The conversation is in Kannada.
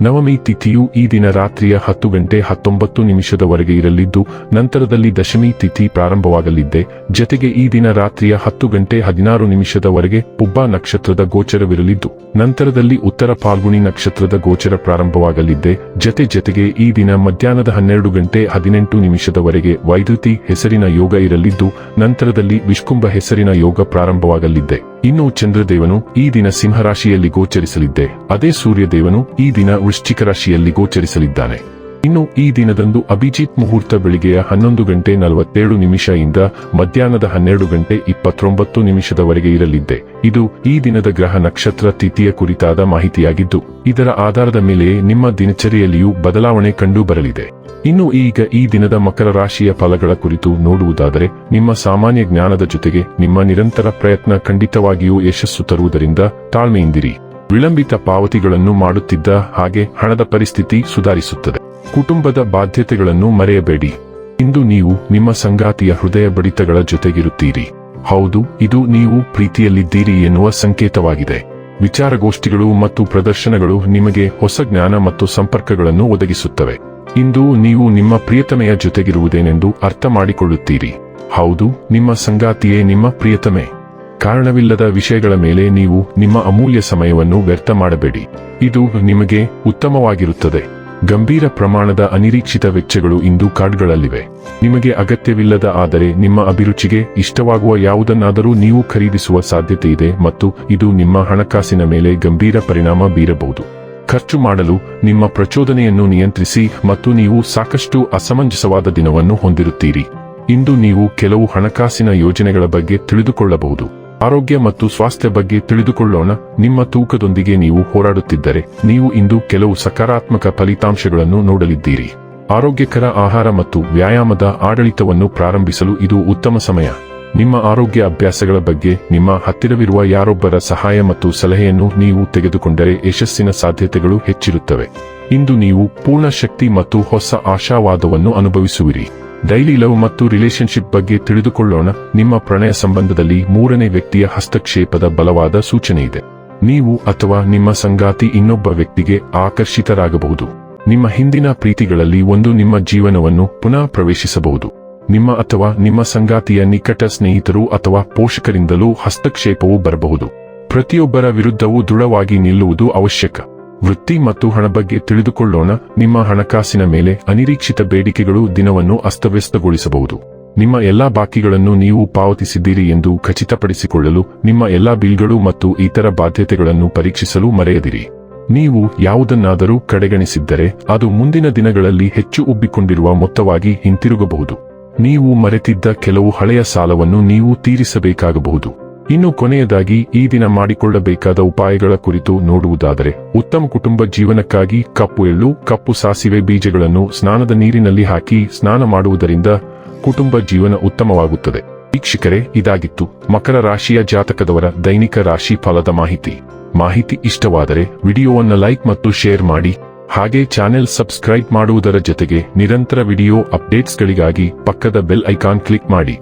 ನವಮಿ ತಿಥಿಯು ಈ ದಿನ ರಾತ್ರಿಯ ಹತ್ತು ಗಂಟೆ ಹತ್ತೊಂಬತ್ತು ನಿಮಿಷದವರೆಗೆ ಇರಲಿದ್ದು, ನಂತರದಲ್ಲಿ ದಶಮಿ ತಿಥಿ ಪ್ರಾರಂಭವಾಗಲಿದ್ದೆ. ಜತೆಗೆ ಈ ದಿನ ರಾತ್ರಿಯ ಹತ್ತು ಗಂಟೆ ಹದಿನಾರು ನಿಮಿಷದವರೆಗೆ ಪುಬ್ಬ ನಕ್ಷತ್ರದ ಗೋಚರವಿರಲಿದ್ದು, ನಂತರದಲ್ಲಿ ಉತ್ತರ ಫಾಲ್ಗುಣಿ ನಕ್ಷತ್ರದ ಗೋಚರ ಪ್ರಾರಂಭವಾಗಲಿದ್ದೆ. ಜತೆ ಜತೆಗೆ ಈ ದಿನ ಮಧ್ಯಾಹ್ನದ ಹನ್ನೆರಡು ಗಂಟೆ ಹದಿನೆಂಟು ನಿಮಿಷದವರೆಗೆ ವೈದ್ಯುತಿ ಹೆಸರಿನ ಯೋಗ ಇರಲಿದ್ದು, ನಂತರದಲ್ಲಿ ವಿಷ್ಕುಂಭ ಹೆಸರಿನ ಯೋಗ ಪ್ರಾರಂಭವಾಗಲಿದ್ದೆ. ಇನ್ನು ಚಂದ್ರದೇವನು ಈ ದಿನ ಸಿಂಹರಾಶಿಯಲ್ಲಿ ಗೋಚರಿಸಲಿದ್ದೆ. ಅದೇ ಸೂರ್ಯದೇವನು ಈ ದಿನ ವೃಶ್ಚಿಕ ರಾಶಿಯಲ್ಲಿ ಗೋಚರಿಸಲಿದ್ದಾನೆ. ಇನ್ನು ಈ ದಿನದಂದು ಅಭಿಜಿತ್ ಮುಹೂರ್ತ ಬೆಳಿಗ್ಗೆಯ ಹನ್ನೊಂದು ಗಂಟೆ ನಲವತ್ತೇಳು ಇಂದ ಮಧ್ಯಾಹ್ನದ ಹನ್ನೆರಡು ಗಂಟೆ ಇಪ್ಪತ್ತೊಂಬತ್ತು ನಿಮಿಷದವರೆಗೆ ಇರಲಿದ್ದೆ. ಇದು ಈ ದಿನದ ಗ್ರಹ ನಕ್ಷತ್ರ ತಿಥಿಯ ಕುರಿತಾದ ಮಾಹಿತಿಯಾಗಿದ್ದು, ಇದರ ಆಧಾರದ ಮೇಲೆ ನಿಮ್ಮ ದಿನಚರಿಯಲ್ಲಿಯೂ ಬದಲಾವಣೆ ಕಂಡು ಬರಲಿದೆ ಇನ್ನು ಈಗ ಈ ದಿನದ ಮಕರ ರಾಶಿಯ ಫಲಗಳ ಕುರಿತು ನೋಡುವುದಾದರೆ, ನಿಮ್ಮ ಸಾಮಾನ್ಯ ಜ್ಞಾನದ ಜೊತೆಗೆ ನಿಮ್ಮ ನಿರಂತರ ಪ್ರಯತ್ನ ಖಂಡಿತವಾಗಿಯೂ ಯಶಸ್ಸು ತರುವುದರಿಂದ ತಾಳ್ಮೆಯಿಂದಿರಿ. ವಿಳಂಬಿತ ಪಾವತಿಗಳನ್ನು ಮಾಡುತ್ತಿದ್ದ ಹಾಗೆ ಹಣದ ಪರಿಸ್ಥಿತಿ ಸುಧಾರಿಸುತ್ತದೆ. ಕುಟುಂಬದ ಬಾಧ್ಯತೆಗಳನ್ನು ಮರೆಯಬೇಡಿ. ಇಂದು ನೀವು ನಿಮ್ಮ ಸಂಗಾತಿಯ ಹೃದಯ ಬಡಿತಗಳ ಜೊತೆಗಿರುತ್ತೀರಿ. ಹೌದು, ಇದು ನೀವು ಪ್ರೀತಿಯಲ್ಲಿದ್ದೀರಿ ಎನ್ನುವ ಸಂಕೇತವಾಗಿದೆ. ವಿಚಾರಗೋಷ್ಠಿಗಳು ಮತ್ತು ಪ್ರದರ್ಶನಗಳು ನಿಮಗೆ ಹೊಸ ಜ್ಞಾನ ಮತ್ತು ಸಂಪರ್ಕಗಳನ್ನು ಒದಗಿಸುತ್ತವೆ. ಇಂದು ನೀವು ನಿಮ್ಮ ಪ್ರಿಯತಮೆಯ ಜೊತೆಗಿರುವುದೇನೆಂದು ಅರ್ಥ ಮಾಡಿಕೊಳ್ಳುತ್ತೀರಿ ಹೌದು, ನಿಮ್ಮ ಸಂಗಾತಿಯೇ ನಿಮ್ಮ ಪ್ರಿಯತಮೆ. ಕಾರಣವಿಲ್ಲದ ವಿಷಯಗಳ ಮೇಲೆ ನೀವು ನಿಮ್ಮ ಅಮೂಲ್ಯ ಸಮಯವನ್ನು ವ್ಯರ್ಥ ಮಾಡಬೇಡಿ. ಇದು ನಿಮಗೆ ಉತ್ತಮವಾಗಿರುತ್ತದೆ. ಗಂಭೀರ ಪ್ರಮಾಣದ ಅನಿರೀಕ್ಷಿತ ವೆಚ್ಚಗಳು ಇಂದು ಕಾರ್ಡ್ಗಳಲ್ಲಿವೆ. ನಿಮಗೆ ಅಗತ್ಯವಿಲ್ಲದ ಆದರೆ ನಿಮ್ಮ ಅಭಿರುಚಿಗೆ ಇಷ್ಟವಾಗುವ ಯಾವುದನ್ನಾದರೂ ನೀವು ಖರೀದಿಸುವ ಸಾಧ್ಯತೆ ಇದೆ ಮತ್ತು ಇದು ನಿಮ್ಮ ಹಣಕಾಸಿನ ಮೇಲೆ ಗಂಭೀರ ಪರಿಣಾಮ ಬೀರಬಹುದು. ಖರ್ಚು ಮಾಡಲು ನಿಮ್ಮ ಪ್ರಚೋದನೆಯನ್ನು ನಿಯಂತ್ರಿಸಿ ಮತ್ತು ನೀವು ಸಾಕಷ್ಟು ಅಸಮಂಜಸವಾದ ದಿನವನ್ನು ಹೊಂದಿರುತ್ತೀರಿ. ಇಂದು ನೀವು ಕೆಲವು ಹಣಕಾಸಿನ ಯೋಜನೆಗಳ ಬಗ್ಗೆ ತಿಳಿದುಕೊಳ್ಳಬಹುದು. ಆರೋಗ್ಯ ಮತ್ತು ಸ್ವಾಸ್ಥ್ಯ ಬಗ್ಗೆ ತಿಳಿದುಕೊಳ್ಳೋಣ. ನಿಮ್ಮ ತೂಕದೊಂದಿಗೆ ನೀವು ಹೋರಾಡುತ್ತಿದ್ದರೆ, ನೀವು ಇಂದು ಕೆಲವು ಸಕಾರಾತ್ಮಕ ಫಲಿತಾಂಶಗಳನ್ನು ನೋಡಲಿದ್ದೀರಿ. ಆರೋಗ್ಯಕರ ಆಹಾರ ಮತ್ತು ವ್ಯಾಯಾಮದ ಆಡಳಿತವನ್ನು ಪ್ರಾರಂಭಿಸಲು ಇದು ಉತ್ತಮ ಸಮಯ. ನಿಮ್ಮ ಆರೋಗ್ಯ ಅಭ್ಯಾಸಗಳ ಬಗ್ಗೆ ನಿಮ್ಮ ಹತ್ತಿರವಿರುವ ಯಾರೊಬ್ಬರ ಸಹಾಯ ಮತ್ತು ಸಲಹೆಯನ್ನು ನೀವು ತೆಗೆದುಕೊಂಡರೆ ಯಶಸ್ಸಿನ ಸಾಧ್ಯತೆಗಳು ಹೆಚ್ಚಿರುತ್ತವೆ. ಇಂದು ನೀವು ಪೂರ್ಣ ಶಕ್ತಿ ಮತ್ತು ಹೊಸ ಆಶಾವಾದವನ್ನು ಅನುಭವಿಸುವಿರಿ. ಡೈಲಿ ಲವ್ ಮತ್ತು ರಿಲೇಶನ್ಶಿಪ್ ಬಗ್ಗೆ ತಿಳಿದುಕೊಳ್ಳೋಣ. ನಿಮ್ಮ ಪ್ರಣಯ ಸಂಬಂಧದಲ್ಲಿ ಮೂರನೇ ವ್ಯಕ್ತಿಯ ಹಸ್ತಕ್ಷೇಪದ ಬಲವಾದ ಸೂಚನೆ ಇದೆ. ನೀವು ಅಥವಾ ನಿಮ್ಮ ಸಂಗಾತಿ ಇನ್ನೊಬ್ಬ ವ್ಯಕ್ತಿಗೆ ಆಕರ್ಷಿತರಾಗಬಹುದು. ನಿಮ್ಮ ಹಿಂದಿನ ಪ್ರೀತಿಗಳಲ್ಲಿ ಒಂದು ನಿಮ್ಮ ಜೀವನವನ್ನು ಪುನಃ ಪ್ರವೇಶಿಸಬಹುದು. ನಿಮ್ಮ ಅಥವಾ ನಿಮ್ಮ ಸಂಗಾತಿಯ ನಿಕಟ ಸ್ನೇಹಿತರು ಅಥವಾ ಪೋಷಕರಿಂದಲೂ ಹಸ್ತಕ್ಷೇಪವು ಬರಬಹುದು. ಪ್ರತಿಯೊಬ್ಬರ ವಿರುದ್ಧವೂ ದೃಢವಾಗಿ ನಿಲ್ಲುವುದು ಅವಶ್ಯಕ. ವೃತ್ತಿ ಮತ್ತು ಹಣ ಬಗ್ಗೆ ತಿಳಿದುಕೊಳ್ಳೋಣ. ನಿಮ್ಮ ಹಣಕಾಸಿನ ಮೇಲೆ ಅನಿರೀಕ್ಷಿತ ಬೇಡಿಕೆಗಳು ದಿನವನ್ನು ಅಸ್ತವ್ಯಸ್ತಗೊಳಿಸಬಹುದು. ನಿಮ್ಮ ಎಲ್ಲಾ ಬಾಕಿಗಳನ್ನು ನೀವು ಪಾವತಿಸಿದ್ದೀರಿ ಎಂದು ಖಚಿತಪಡಿಸಿಕೊಳ್ಳಲು, ನಿಮ್ಮ ಎಲ್ಲಾ ಬಿಲ್ಗಳು ಮತ್ತು ಇತರ ಬಾಧ್ಯತೆಗಳನ್ನು ಪರೀಕ್ಷಿಸಲು ಮರೆಯದಿರಿ. ನೀವು ಯಾವುದನ್ನಾದರೂ ಕಡೆಗಣಿಸಿದ್ದರೆ, ಅದು ಮುಂದಿನ ದಿನಗಳಲ್ಲಿ ಹೆಚ್ಚು ಉಬ್ಬಿಕೊಂಡಿರುವ ಮೊತ್ತವಾಗಿ ಹಿಂತಿರುಗಬಹುದು. ನೀವು ಮರೆತಿದ್ದ ಕೆಲವು ಹಳೆಯ ಸಾಲವನ್ನು ನೀವು ತೀರಿಸಬೇಕಾಗಬಹುದು. ಇನ್ನು ಕೊನೆಯದಾಗಿ ಈ ದಿನ ಮಾಡಿಕೊಳ್ಳಬೇಕಾದ ಉಪಾಯಗಳ ಕುರಿತು ನೋಡುವುದಾದರೆ, ಉತ್ತಮ ಕುಟುಂಬ ಜೀವನಕ್ಕಾಗಿ ಕಪ್ಪು ಎಳ್ಳು, ಕಪ್ಪು ಸಾಸಿವೆ ಬೀಜಗಳನ್ನು ಸ್ನಾನದ ನೀರಿನಲ್ಲಿ ಹಾಕಿ ಸ್ನಾನ ಮಾಡುವುದರಿಂದ ಕುಟುಂಬ ಜೀವನ ಉತ್ತಮವಾಗುತ್ತದೆ. ವೀಕ್ಷಕರೇ, ಇದಾಗಿತ್ತು ಮಕರ ರಾಶಿಯ ಜಾತಕದವರ ದೈನಿಕ ರಾಶಿ ಫಲದ ಮಾಹಿತಿ. ಮಾಹಿತಿ ಇಷ್ಟವಾದರೆ ವಿಡಿಯೋವನ್ನು ಲೈಕ್ ಮತ್ತು ಶೇರ್ ಮಾಡಿ, ಹಾಗೆ ಚಾನೆಲ್ ಸಬ್ಸ್ಕ್ರೈಬ್ ಮಾಡುವುದರ ಜೊತೆಗೆ ನಿರಂತರ ವಿಡಿಯೋ ಅಪ್ಡೇಟ್ಸ್ಗಳಿಗಾಗಿ ಪಕ್ಕದ ಬೆಲ್ ಐಕಾನ್ ಕ್ಲಿಕ್ ಮಾಡಿ.